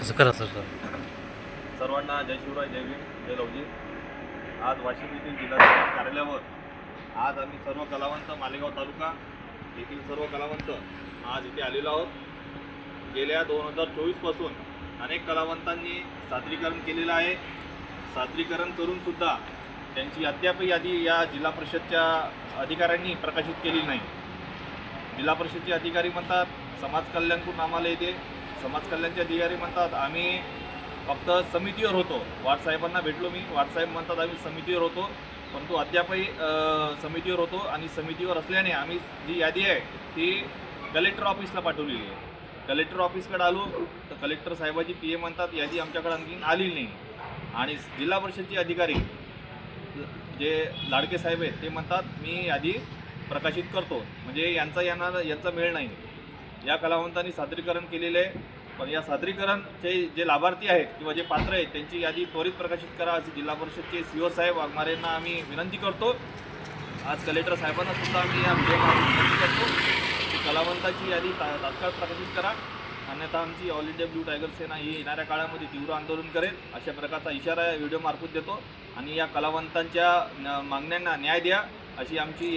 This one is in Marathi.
असं करा सर? सर्वांना जय शिवराय जय भीम जय लवजी आज वाशिम येथील जिल्हाधिकारी कार्यालयावर आज आम्ही सर्व कलावंत मालेगाव तालुका येथील सर्व कलावंत आज इथे आलेलो आहोत. गेल्या दोन हजार चोवीसपासून अनेक कलावंतांनी सादरीकरण केलेलं आहे. सादरीकरण करूनसुद्धा त्यांची अद्याप यादी या जिल्हा परिषदच्या अधिकाऱ्यांनी प्रकाशित केलेली नाही. जिल्हा परिषदचे अधिकारी म्हणतात समाज कल्याणकडून आम्हाला येते. समाज कल्याणचे अधिकारी म्हणतात आम्ही फक्त समितीवर होतो. वाटसाहेबांना भेटलो मी. वाटसाहेब म्हणतात आम्ही समितीवर होतो. परंतु अद्यापही समितीवर होतो आणि समितीवर असल्याने आम्ही जी यादी आहे ती कलेक्टर ऑफिसला पाठवलेली आहे. कलेक्टर ऑफिसकडे आलो तर कलेक्टर साहेबाची पी ए म्हणतात यादी आमच्याकडे आणखीन आलेली नाही. आणि जिल्हा परिषदचे अधिकारी जे लाडके साहेब आहेत ते म्हणतात मी यादी प्रकाशित करतो. म्हणजे यांचा यांना यांचा मेळ नाही. या कलावंतांनी सादरीकरण केलेले आहे पण या सादरीकरणचे जे लाभार्थी आहेत किंवा जे पात्र आहेत त्यांची यादी त्वरित प्रकाशित करा अशी जिल्हा परिषदचे सी ओ साहेब वाघमारेंना आम्ही विनंती करतो. आज कलेक्टर साहेबांना सुद्धा आम्ही या विनंती करतो की कलावंताची यादी ता तात्काळ प्रकाशित करा. अन्यथा आमची ऑल इंडिया ब्लू टायगर सेना ही येणाऱ्या काळामध्ये तीव्र आंदोलन करेल. अशा प्रकारचा इशारा या व्हिडिओ मार्फत देतो. आणि या कलावंतांच्या न- मागण्यांना न्याय द्या. अशी आमची या